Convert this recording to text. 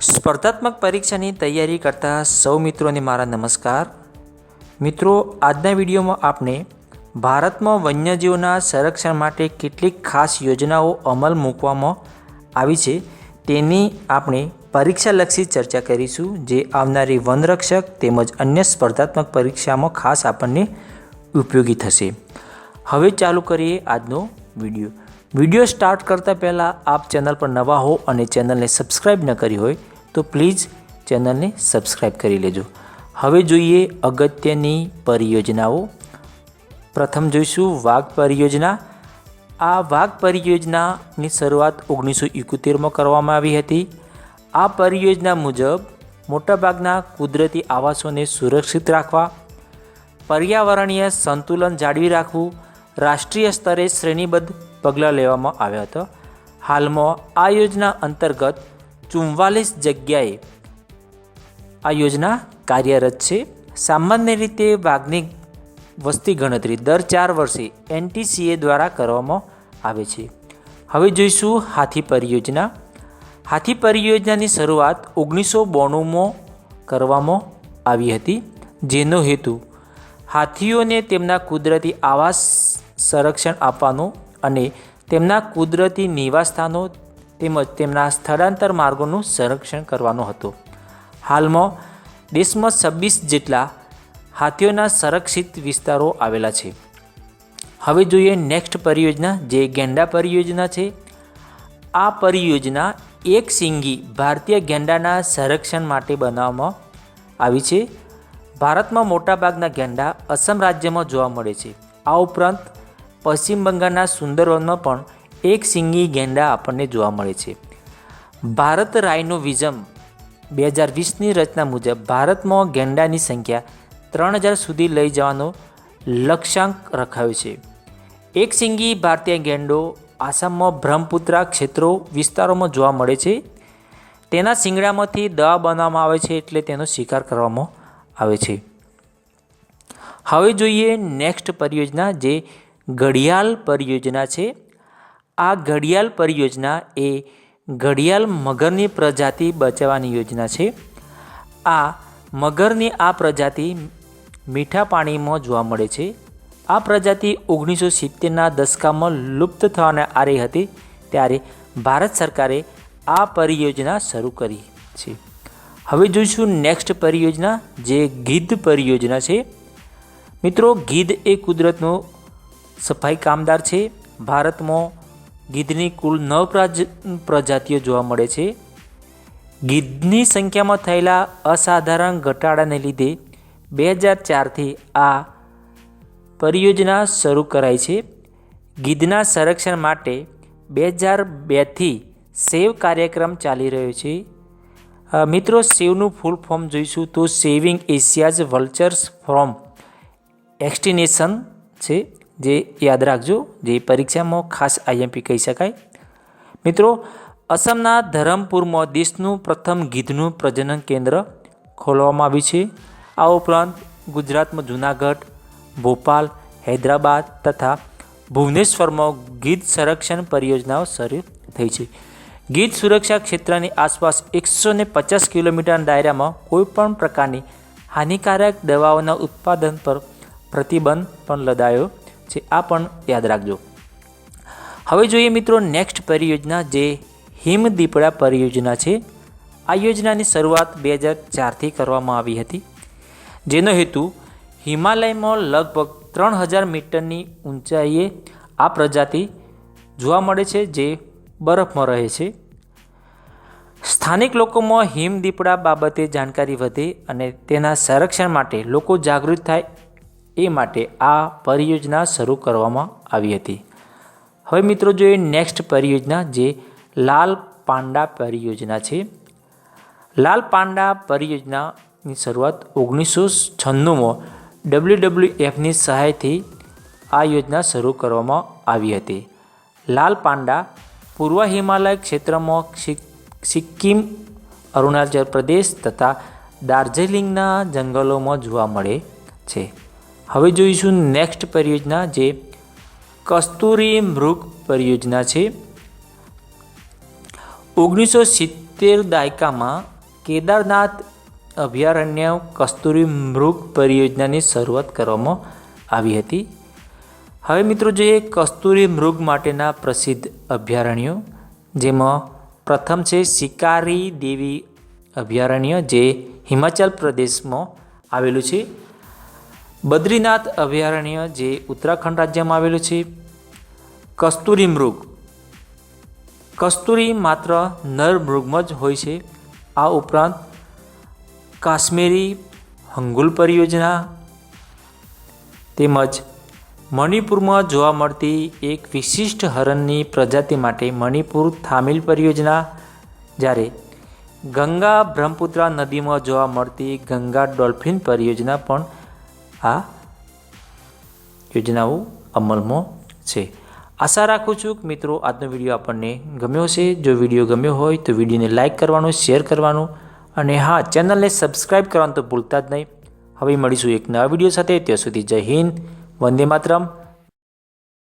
સ્પર્ધાત્મક પરીક્ષાની તૈયારી કરતા સૌ મિત્રોને મારા નમસ્કાર. મિત્રો, આજના વિડીયોમાં આપણે ભારતમાં વન્યજીવોના સંરક્ષણ માટે કેટલીક ખાસ યોજનાઓ અમલ મૂકવામાં આવી છે. તેની આપણે પરીક્ષાલક્ષી ચર્ચા કરીશું, જે આવનારી વનરક્ષક તેમજ અન્ય સ્પર્ધાત્મક પરીક્ષામાં ખાસ આપણને ઉપયોગી થશે. હવે ચાલુ કરીએ આજનો વીડિયો. વીડિયો સ્ટાર્ટ કરતાં પહેલાં આપ ચેનલ પર નવા હો અને ચેનલને સબસ્ક્રાઈબ ન કરી હોય તો પ્લીઝ ચેનલને સબસ્ક્રાઈબ કરી લેજો. હવે જોઈએ અગત્યની પરિયોજનાઓ. પ્રથમ જોઈશું વાઘ પરિયોજના. આ વાઘ પરિયોજનાની શરૂઆત ઓગણીસો એકોતેરમાં કરવામાં આવી હતી. આ પરિયોજના મુજબ મોટાભાગના કુદરતી આવાસોને સુરક્ષિત રાખવા, પર્યાવરણીય સંતુલન જાળવી રાખવું, રાષ્ટ્રીય સ્તરે શ્રેણીબદ્ધ પગલાં લેવામાં આવ્યા હતા. હાલમાં આ યોજના અંતર્ગત ચુમ્વાલીસ જગ્યાએ આ યોજના કાર્યરત છે. સામાન્ય રીતે વાઘની વસ્તી ગણતરી દર ચાર વર્ષે એનટીસીએ દ્વારા કરવામાં આવે છે. હવે જોઈશું હાથી પરિયોજના. હાથી પરિયોજનાની શરૂઆત ઓગણીસો બોણુંમાં કરવામાં આવી હતી, જેનો હેતુ હાથીઓને તેમના કુદરતી આવાસ સંરક્ષણ આપવાનો અને તેમના કુદરતી નિવાસસ્થાનો તેમજ તેમના સ્થળાંતર માર્ગોનું સંરક્ષણ કરવાનું હતું. હાલમાં દેશમાં છવ્વીસ જેટલા હાથીઓના સંરક્ષિત વિસ્તારો આવેલા છે. હવે જોઈએ નેક્સ્ટ પરિયોજના, જે ગેંડા પરિયોજના છે. આ પરિયોજના એક સિંગી ભારતીય ગેંડાના સંરક્ષણ માટે બનાવવામાં આવી છે. ભારતમાં મોટાભાગના ગેંડા અસમ રાજ્યમાં જોવા મળે છે. આ ઉપરાંત પશ્ચિમ બંગાળના સુંદરવનમાં પણ એક સિંગી ગેંડા આપણને જોવા મળે છે. ભારત રાઇનોવિઝમ બે હજાર વીસની રચના મુજબ ભારતમાં ગેંડાની સંખ્યા ત્રણ હજાર સુધી લઈ જવાનો લક્ષ્યાંક રખાયો છે. એક સિંગી ભારતીય ગેંડો આસામમાં બ્રહ્મપુત્રા ક્ષેત્રો વિસ્તારોમાં જોવા મળે છે. તેના શિંગડામાંથી દવા બનાવવામાં આવે છે એટલે તેનો શિકાર કરવામાં આવે છે. હવે જોઈએ નેક્સ્ટ પરિયોજના જે ઘડિયાળ પરિયોજના છે. આ ઘડિયાળ પરિયોજના એ ઘડિયાળ મગરની પ્રજાતિ બચાવવાની યોજના છે. આ મગરની આ પ્રજાતિ મીઠા પાણીમાં જોવા મળે છે. આ પ્રજાતિ ઓગણીસો સિત્તેરના દશકામાં લુપ્ત થવાને આરે હતી, ત્યારે ભારત સરકારે આ પરિયોજના શરૂ કરી છે. હવે જોઈશું નેક્સ્ટ પરિયોજના, જે ગીધ પરિયોજના છે. મિત્રો ગીધ એ કુદરતનો સફાઈ કામદાર છે. ભારતમાં ગીધની કુલ નવ પ્રજાતિઓ જોવા મળે છે. ગીધની સંખ્યામાં થયેલા અસાધારણ ઘટાડાને લીધે બે હજાર ચારથી આ પરિયોજના શરૂ કરાઈ છે. ગીધના સંરક્ષણ માટે બે હજાર બેથી સેવ કાર્યક્રમ ચાલી રહ્યો છે. મિત્રો, સેવનું ફૂલ ફોર્મ જોઈશું તો સેવિંગ એશિયાઝ વલ્ચર્સ ફ્રોમ એક્સટિનેશન છે. જે યાદ રાખજો, જે પરીક્ષામાં ખાસ આઈએમપી કહી શકાય. મિત્રો અસમના ધરમપુરમાં દેશનું પ્રથમ ગીધનું પ્રજનન કેન્દ્ર ખોલવામાં આવ્યું છે. આ ઉપરાંત ગુજરાતમાં જૂનાગઢ, ભોપાલ, હૈદરાબાદ તથા ભુવનેશ્વરમાં ગીધ સંરક્ષણ પરિયોજનાઓ શરૂ થઈ છે. ગીધ સુરક્ષા ક્ષેત્રની આસપાસ એકસો ને પચાસ કિલોમીટરના દાયરામાં કોઈપણ પ્રકારની હાનિકારક દવાઓના ઉત્પાદન પર પ્રતિબંધ પણ લદાયો. છે, આ પણ યાદ રાખજો. હવે જોઈએ મિત્રો નેક્સ્ટ પરિયોજના જે હિમદીપડા પરિયોજના છે. આ યોજનાની શરૂઆત બે હજાર ચારથી કરવામાં આવી હતી, જેનો હેતુ હિમાલયમાં લગભગ ત્રણ હજાર મીટરની ઊંચાઈએ આ પ્રજાતિ જોવા મળે છે જે બરફમાં રહે છે. સ્થાનિક લોકોમાં હિમદીપડા બાબતે જાણકારી વધે અને તેના સંરક્ષણ માટે લોકો જાગૃત થાય એ માટે આ પરિયોજના શરૂ કરવામાં આવી હતી. હવે મિત્રો જોઈએ નેક્સ્ટ પરિયોજના જે લાલ પાંડા પરિયોજના છે. લાલ પાંડા પરિયોજનાની શરૂઆત ઓગણીસો છન્નુંમાં ડબલ્યુ ડબલ્યુ એફની સહાયથી આ યોજના શરૂ કરવામાં આવી હતી. લાલ પાંડા પૂર્વ હિમાલય ક્ષેત્રમાં સિક્કિમ, અરુણાચલ પ્રદેશ તથા દાર્જિલિંગના જંગલોમાં જોવા મળે છે. હવે જોઈશું નેક્સ્ટ પરિયોજના જે કસ્તુરી મૃગ પરિયોજના છે. ઓગણીસો સિત્તેર દાયકામાં કેદારનાથ અભયારણ્ય કસ્તુરી મૃગ પરિયોજનાની શરૂઆત કરવામાં આવી હતી. હવે મિત્રો જોઈએ કસ્તુરી મૃગ માટેના પ્રસિદ્ધ અભયારણ્યો, જેમાં પ્રથમ છે શિકારી દેવી અભયારણ્ય, જે હિમાચલ પ્રદેશમાં આવેલું છે. બદ્રીનાથ અભયારણ્ય જે ઉત્તરાખંડ રાજ્યમાં આવેલું છે, કસ્તુરી મૃગ. કસ્તુરી માત્ર નર મૃગમાં જ હોય છે. આ ઉપરાંત કાશ્મીરી હંગુલ પરિયોજના તેમજ મણિપુરમાં જોવા મળતી એક વિશિષ્ટ હરણની પ્રજાતિ માટે મણિપુર થામિલ પરિયોજના, જ્યારે ગંગા બ્રહ્મપુત્રા નદીમાં જોવા મળતી ગંગા ડોલ્ફિન પરિયોજના પણ આ યોજનાઓ અમલમાં છે. આશા રાખું છું કે મિત્રો, આજનો વીડિયો આપણને ગમ્યો છે જો વીડિયો ગમ્યો હોય તો વિડીયોને લાઇક કરવાનું, શેર કરવાનું અને હા, ચેનલને સબસ્ક્રાઈબ કરવાનું તો ભૂલતા જ નહીં. હવે મળીશું એક નવા વીડિયો સાથે. ત્યાં સુધી જય હિન્દ. વંદે માતરમ.